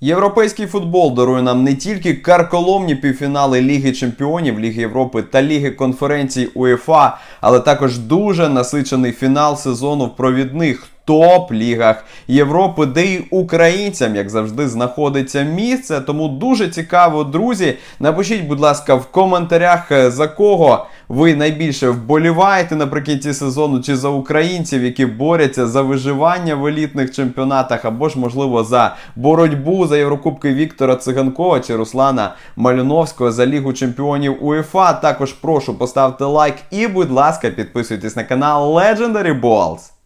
Європейський футбол дарує нам не тільки карколомні півфінали Ліги Чемпіонів, Ліги Європи та Ліги конференцій УЄФА, але також дуже насичений фінал сезону в провідних топ-лігах Європи, де й українцям, як завжди, знаходиться місце. Тому дуже цікаво, друзі. Напишіть, будь ласка, в коментарях е, за кого ви найбільше вболіваєте наприкінці сезону, чи за українців, які борються за виживання в елітних чемпіонатах, або ж, можливо, за боротьбу за Єврокубки Віктора Циганкова чи Руслана Малюновського за Лігу чемпіонів УЄФА. Також прошу поставте лайк і, будь ласка, підписуйтесь на канал Legendary Balls.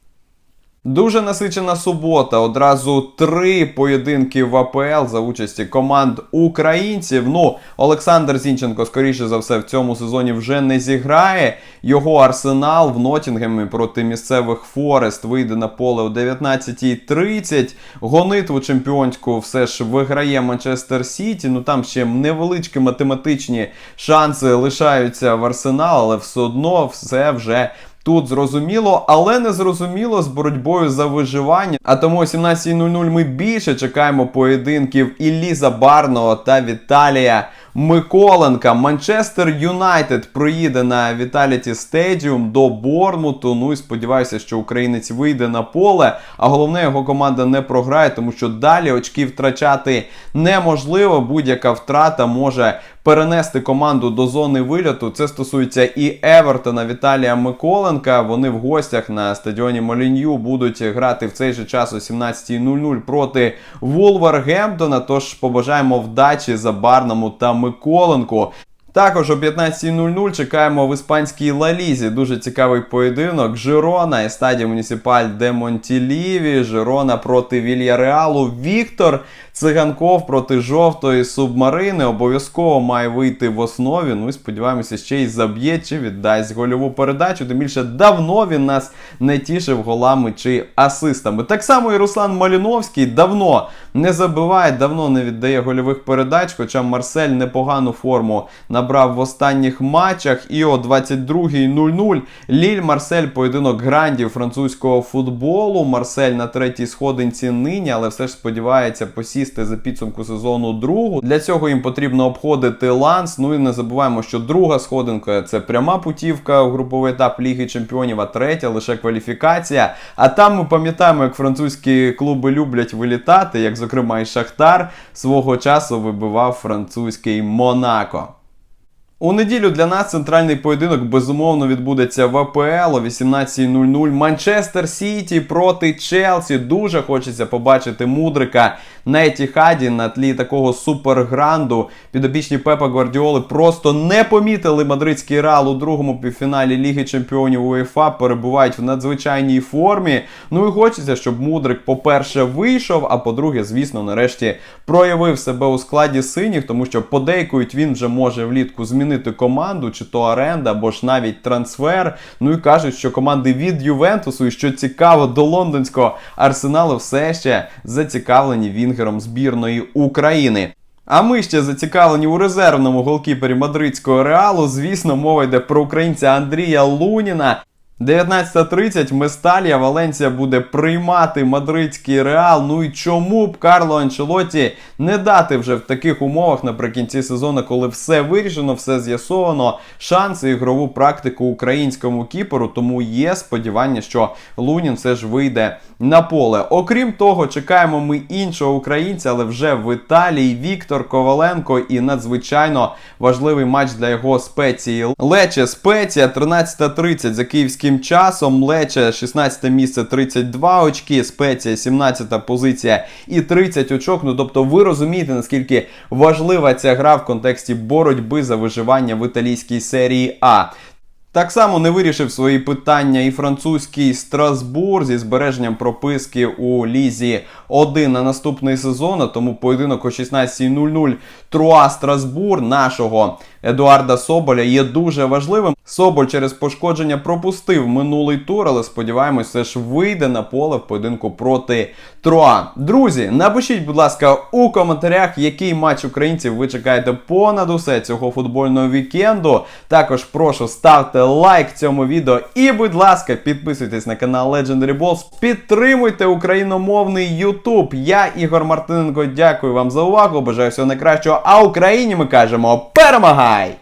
Дуже насичена субота. Одразу три поєдинки в АПЛ за участі команд українців. Ну, Олександр Зінченко, скоріше за все, в цьому сезоні вже не зіграє. Його арсенал в Нотінгемі проти місцевих Форест вийде на поле о 19.30. Гонитву чемпіонську все ж виграє Манчестер Сіті. Ну там ще невеличкі математичні шанси лишаються в арсенал, але все одно все вже. Тут зрозуміло, але не зрозуміло з боротьбою за виживання. А тому о 17.00 ми більше чекаємо поєдинків Іллі Барного та Віталія Миколенка. Манчестер Юнайтед проїде на Віталіті Стедіум до Бормуту. Ну і сподіваюся, що українець вийде на поле. А головне, його команда не програє, тому що далі очки втрачати неможливо. Будь-яка втрата може перенести команду до зони вильоту. Це стосується і Евертона Віталія Миколенка. Вони в гостях на стадіоні Молін'ю будуть грати в цей же час о 17.00 проти Вулвергемптона. Тож побажаємо вдачі Забарному та Миколенку. Також о 15.00 чекаємо в іспанській Лалізі. Дуже цікавий поєдинок. Жирона, Естаді Муніципаль де Монтіліві, Жирона проти Вільяреалу. Віктор Циганков проти жовтої субмарини. Обов'язково має вийти в основі. Ну і сподіваємося, ще й заб'є чи віддасть гольову передачу. Тим більше давно він нас не тішив голами чи асистами. Так само і Руслан Маліновський давно не забиває, давно не віддає гольових передач, хоча Марсель непогану форму набрав в останніх матчах. І о 22.00 Ліль Марсель поєдинок грандів французького футболу. Марсель на третій сходинці нині, але все ж сподівається посісти за підсумку сезону другу. Для цього їм потрібно обходити ланс. Ну і не забуваємо, що друга сходинка це пряма путівка у груповий етап Ліги Чемпіонів, а третя лише кваліфікація. А там ми пам'ятаємо, як французькі клуби люблять вилітати, як, зокрема, і Шахтар свого часу вибивав французький Монако. У неділю для нас центральний поєдинок безумовно відбудеться в АПЛ о 18.00. Манчестер Сіті проти Челсі. Дуже хочеться побачити мудрика на Етіхаді на тлі такого супергранду. Підопічні Пепа Гвардіоли просто не помітили мадридський реал у другому півфіналі Ліги Чемпіонів УЄФА. Перебувають в надзвичайній формі. Ну і хочеться, щоб мудрик, по-перше, вийшов, а по-друге, звісно, нарешті проявив себе у складі синіх, тому що подейкують він вже може влітку змінити змінити команду, чи то оренда, або ж навіть трансфер. Ну і кажуть, що команди від Ювентусу, і що цікаво, до лондонського арсеналу все ще зацікавлені Вінгером збірної України. А ми ще зацікавлені у резервному голкіпері мадридського реалу. Звісно, мова йде про українця Андрія Луніна. 19.30 Месталія Валенсія буде приймати мадридський реал. Ну і чому б Карло Анчелоті не дати вже в таких умовах наприкінці сезону, коли все вирішено, все з'ясовано, шанси ігрову практику українському кіперу. Тому є сподівання, що Лунін все ж вийде на поле. Окрім того, чекаємо ми іншого українця, але вже в Італії Віктор Коваленко і надзвичайно важливий матч для його спеції. Лече Спеція 13.30 за київським часом. Лече 16 місце 32 очки, спеція 17 позиція і 30 очок. Ну тобто, ви розумієте, наскільки важлива ця гра в контексті боротьби за виживання в італійській серії А. Так само не вирішив свої питання і французький Страсбур зі збереженням прописки у Лізі 1 на наступний сезон. Тому поєдинок о 16.00 Труа Страсбур нашого Едуарда Соболя є дуже важливим. Соболь через пошкодження пропустив минулий тур, але сподіваємось, все ж вийде на поле в поєдинку проти Троа. Друзі, напишіть, будь ласка, у коментарях, який матч українців ви чекаєте понад усе цього футбольного вікенду. Також прошу ставте лайк цьому відео і, будь ласка, підписуйтесь на канал Legendary Balls, підтримуйте україномовний YouTube. Я Ігор Мартиненко. Дякую вам за увагу. Бажаю всього найкращого. А Україні ми кажемо перемагай!